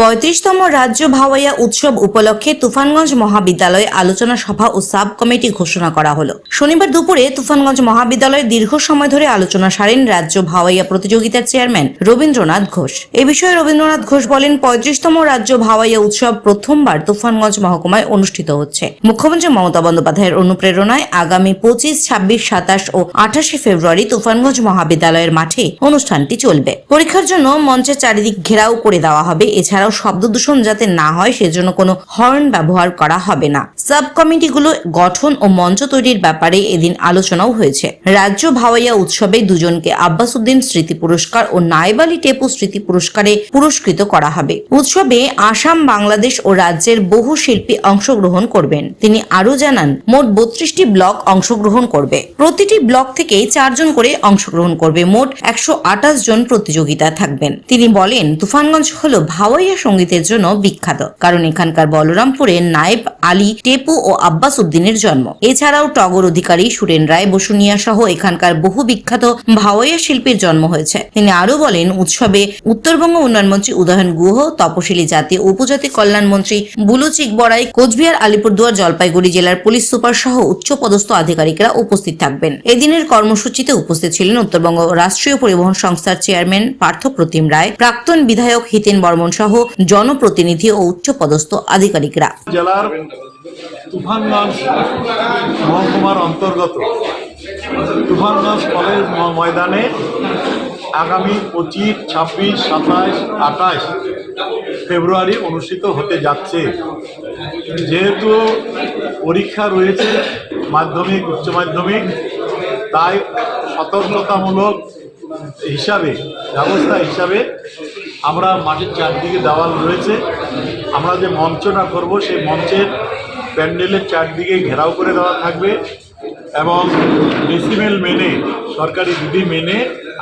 পঁয়ত্রিশতম রাজ্য ভাওয়াইয়া উৎসব উপলক্ষে তুফানগঞ্জ মহাবিদ্যালয়ে আলোচনা সভা ও সাব কমিটি ঘোষণা করা হলো। শনিবার দুপুরে তুফানগঞ্জ মহাবিদ্যালয়ে দীর্ঘ সময় ধরে আলোচনা সারেন রাজ্য ভাওয়াইয়া প্রতিযোগিতার চেয়ারম্যান রবীন্দ্রনাথ ঘোষ। এ বিষয়ে রবীন্দ্রনাথ ঘোষ বলেন, পঁয়ত্রিশতম রাজ্য ভাওয়াইয়া উৎসব প্রথমবার তুফানগঞ্জ মহকুমায় অনুষ্ঠিত হচ্ছে। মুখ্যমন্ত্রী মমতা বন্দ্যোপাধ্যায়ের অনুপ্রেরণায় আগামী পঁচিশ, ছাব্বিশ, সাতাশ ও আঠাশে ফেব্রুয়ারি তুফানগঞ্জ মহাবিদ্যালয়ের মাঠে অনুষ্ঠানটি চলবে। পরীক্ষার জন্য মঞ্চের চারিদিক ঘেরাও করে দেওয়া হবে। এছাড়াও শব্দ দূষণ যাতে না হয় সেজন্য কোনো হর্ন ব্যবহার করা হবে না। সাব কমিটিগুলো গঠন ও মঞ্চ তৈরির ব্যাপারে এদিন আলোচনাও হয়েছে। রাজ্য ভাওয়াইয়া উৎসবে দুজনকে আব্বাস উদ্দিন স্মৃতি পুরস্কার ও নাইব আলী টেপু স্মৃতি পুরস্কারে পুরস্কৃত করা হবে। উৎসবে আসাম, বাংলাদেশ ও রাজ্যের বহু শিল্পী অংশগ্রহণ করবেন। তিনি আরও জানান, মোট বত্রিশটি ব্লক অংশগ্রহণ করবে। প্রতিটি ব্লক থেকে চারজন করে অংশগ্রহণ করবে। মোট একশো আঠাশ জন প্রতিযোগিতা থাকবেন। তিনি বলেন, তুফানগঞ্জ হল ভাওয়াইয়া সঙ্গীতের জন্য বিখ্যাত। কারণ এখানকার বলরামপুরে নায়েব আলী টেপু ও আব্বাস উদ্দিনের জন্ম। এছাড়াও টগর অধিকারী সুরেন রায় বসুনিয়া সহ এখানকার বহু বিখ্যাত ভাওয়াইয়া শিল্পীর জন্ম হয়েছে। তিনি আরও বলেন, উৎসবে উত্তরবঙ্গ উন্নয়ন মন্ত্রী উদয়ন গুহ, তপশিলি জাতি উপজাতি কল্যাণ মন্ত্রী বুলু চিকবড়াই কোচবিহার আলিপুরদুয়ার জলপাইগুড়ি জেলার পুলিশ সুপার সহ উচ্চ পদস্থ আধিকারিকরা উপস্থিত থাকবেন। এদিনের কর্মসূচিতে উপস্থিত ছিলেন উত্তরবঙ্গ রাষ্ট্রীয় পরিবহন সংস্থার চেয়ারম্যান পার্থ প্রতিম রায়, প্রাক্তন বিধায়ক হিতেন বর্মন সহ জনপ্রতিনিধি ও উচ্চ পদস্থ আধিকারিকরা। জেলার তুফানগঞ্জ মহকুমার অন্তর্গত। তুফানগঞ্জ কলেজ ময়দানে আগামী পঁচিশ, ছাব্বিশ সাতাশ আঠাশ ফেব্রুয়ারি অনুষ্ঠিত হতে যাচ্ছে। যেহেতু পরীক্ষা রয়েছে মাধ্যমিক, উচ্চ মাধ্যমিক, তাই সতর্কতামূলক হিসাবে, ব্যবস্থা হিসাবে আমরা মাঠের চারদিকে দেওয়াল রয়েছে। আমরা যে মঞ্চটা করব, সেই মঞ্চের প্যান্ডেলের চারদিকে ঘেরাও করে দেওয়া থাকবে এবং ডেসিমেল মেনে সরকারি বিধি মেনে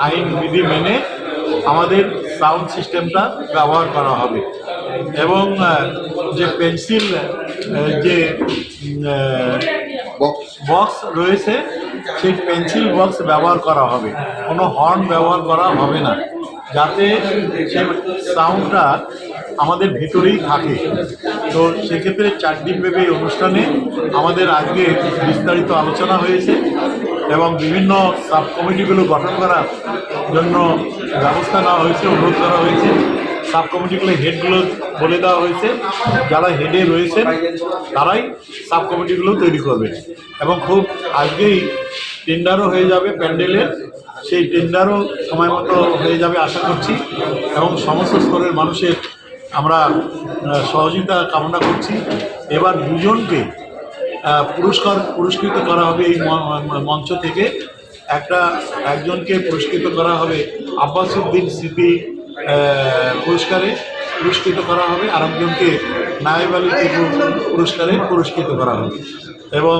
আইন বিধি মেনে আমাদের সাউন্ড সিস্টেমটা ব্যবহার করা হবে। এবং যে পেন্সিল যে বক্স রয়েছে সেই পেন্সিল বক্স ব্যবহার করা হবে। কোনো হর্ন ব্যবহার করা হবে না। যাতে সেই সাউন্ডটা আমাদের ভিতরেই থাকে। তো সেক্ষেত্রে চার দিন ব্যাপী এই অনুষ্ঠানে আমাদের আজকে বিস্তারিত আলোচনা হয়েছে এবং বিভিন্ন সাব কমিটিগুলো গঠন করার জন্য ব্যবস্থা নেওয়া হয়েছে, অনুরোধ করা হয়েছে। সাব কমিটিগুলো হেডগুলো বলে দেওয়া হয়েছে। যারা হেডে রয়েছে, তারাই সাব কমিটিগুলো তৈরি করবে। এবং খুব আজকেই টেন্ডারও হয়ে যাবে প্যান্ডেলের সেই টেন্ডারও সময় মতো হয়ে যাবে আশা করছি। এবং সমস্ত স্তরের মানুষের আমরা সহযোগিতা কামনা করছি। এবার দুজনকে পুরস্কার, পুরস্কৃত করা হবে এই মঞ্চ থেকে। একটা, একজনকে পুরস্কৃত করা হবে আব্বাস উদ্দিন স্মৃতি পুরস্কারে পুরস্কৃত করা হবে। আর একজনকে নায়েব আলী পুরস্কারে পুরস্কৃত করা হবে। এবং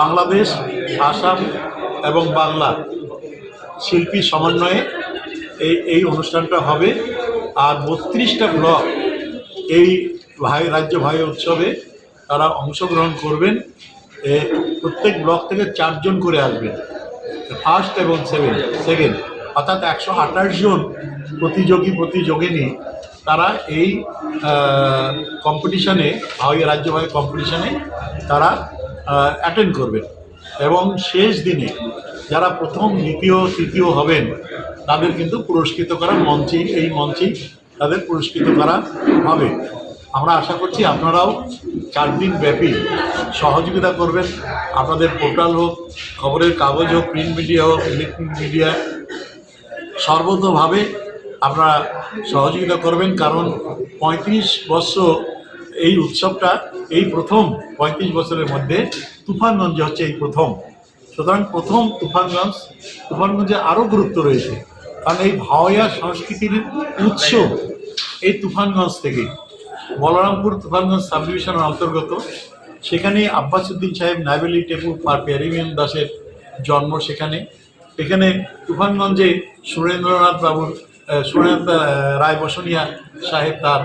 বাংলাদেশ, আসাম এবং বাংলা শিল্পী সমন্বয়ে এই এই অনুষ্ঠানটা হবে। আর বত্রিশটা ব্লক এই ভাই, রাজ্য ভাই উৎসবে তারা অংশগ্রহণ করবেন। প্রত্যেক ব্লক থেকে চারজন করে আসবেন। ফার্স্ট এবং সেভেন সেকেন্ড। অর্থাৎ একশো আঠাশ জন প্রতিযোগী, প্রতিযোগিনী তারা এই কম্পিটিশানে ভাই, রাজ্য ভাই কম্পিটিশানে তারা অ্যাটেন্ড করবেন। এবং শেষ দিনে যারা প্রথম, দ্বিতীয়, তৃতীয় হবেন তাদের কিন্তু পুরস্কৃত করা মঞ্চেই এই মঞ্চেই তাদের পুরস্কৃত করা হবে। আমরা আশা করছি আপনারাও চার দিন ব্যাপী সহযোগিতা করবেন। আপনাদের পোর্টাল হোক, খবরের কাগজ হোক, প্রিন্ট মিডিয়া হোক, ইলেকট্রনিক মিডিয়া, সর্বতভাবে আপনারা সহযোগিতা করবেন। কারণ পঁয়ত্রিশ বছর এই উৎসবটা, এই প্রথম পঁয়ত্রিশ বছরের মধ্যে তুফানগঞ্জে হচ্ছে এই প্রথম। সুতরাং প্রথম তুফানগঞ্জ, তুফানগঞ্জে আরও গুরুত্ব রয়েছে। কারণ এই ভাওয়াইয়া সংস্কৃতির উৎস এই তুফানগঞ্জ থেকে। বলরামপুর তুফানগঞ্জ সাব ডিভিশনের অন্তর্গত। সেখানে আব্বাসুদ্দিন সাহেব নাইবেলি টেপু আর প্যারিমিয়ান দাসের জন্ম সেখানে। এখানে তুফানগঞ্জে সুরেন্দ্রনাথ বাবুর সুরেন্দ্র রায় বসনিয়া সাহেব তার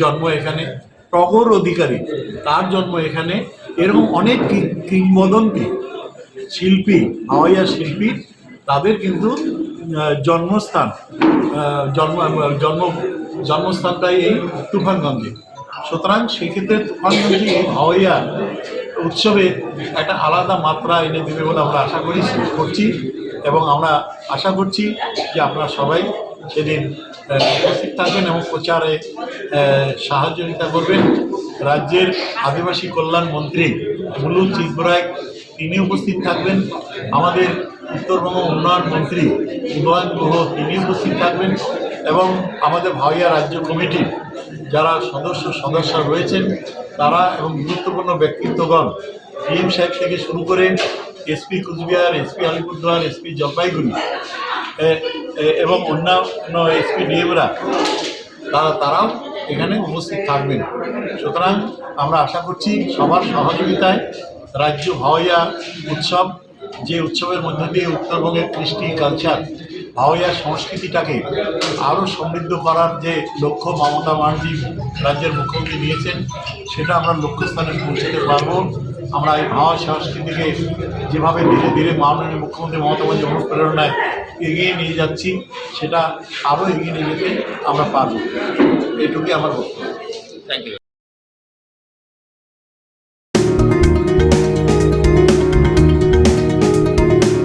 জন্ম এখানে। টগর অধিকারী তার জন্ম এখানে। এরকম অনেক কিংবদন্তি শিল্পী, হাওয়াইয়া শিল্পী, তাদের কিন্তু জন্মস্থান জন্ম জন্ম, জন্মস্থানটাই এই তুফানগঞ্জে সুতরাং সেক্ষেত্রে তুফানগঞ্জে এই ভাওয়াইয়া উৎসবে একটা আলাদা মাত্রা এনে দেবে বলে আমরা আশা করি, করছি। এবং আমরা আশা করছি যে আপনারা সবাই সেদিন উপস্থিত থাকবেন এবং প্রচারে সাহায্যিতা করবেন। রাজ্যের আদিবাসী কল্যাণ মন্ত্রী মুলু চিতবরায় তিনি উপস্থিত থাকবেন। আমাদের উত্তরবঙ্গ উন্নয়ন মন্ত্রী উদয়ন গুহ তিনি উপস্থিত থাকবেন এবং আমাদের ভাইয়া রাজ্য কমিটির যারা সদস্য সদস্য রয়েছেন, তারা এবং গুরুত্বপূর্ণ ব্যক্তিত্বগণ, ডিএম সাহেব থেকে শুরু করে SP Coochbehar, SP Alipurduar, SP Jalpaiguri এবং অন্যান্য এসপি ডিএমরা, তারা, তারাও এখানে উপস্থিত থাকবেন। সুতরাং আমরা আশা করছি সবার সহযোগিতায় রাজ্য ভাওয়াইয়া উৎসব, যে উৎসবের মধ্যে দিয়ে উত্তরবঙ্গের কৃষ্টি কালচার ভাওয়াইয়া সংস্কৃতিটাকে আরও সমৃদ্ধ করার যে লক্ষ্য মমতা ব্যানার্জি রাজ্যের মুখ্যমন্ত্রী নিয়েছেন, সেটা আমরা লক্ষ্যস্থানে পৌঁছাতে পারব। আমরা এই ভাওয়া সংস্কৃতিকে যেভাবে ধীরে ধীরে মাননীয় মুখ্যমন্ত্রী মমতা ব্যানার্জি অনুপ্রেরণায় এগিয়ে নিয়ে যাচ্ছি, সেটা আরও এগিয়ে নিয়ে যেতে আমরা পারব। এটুকুই আমার বক্তব্য। Thank you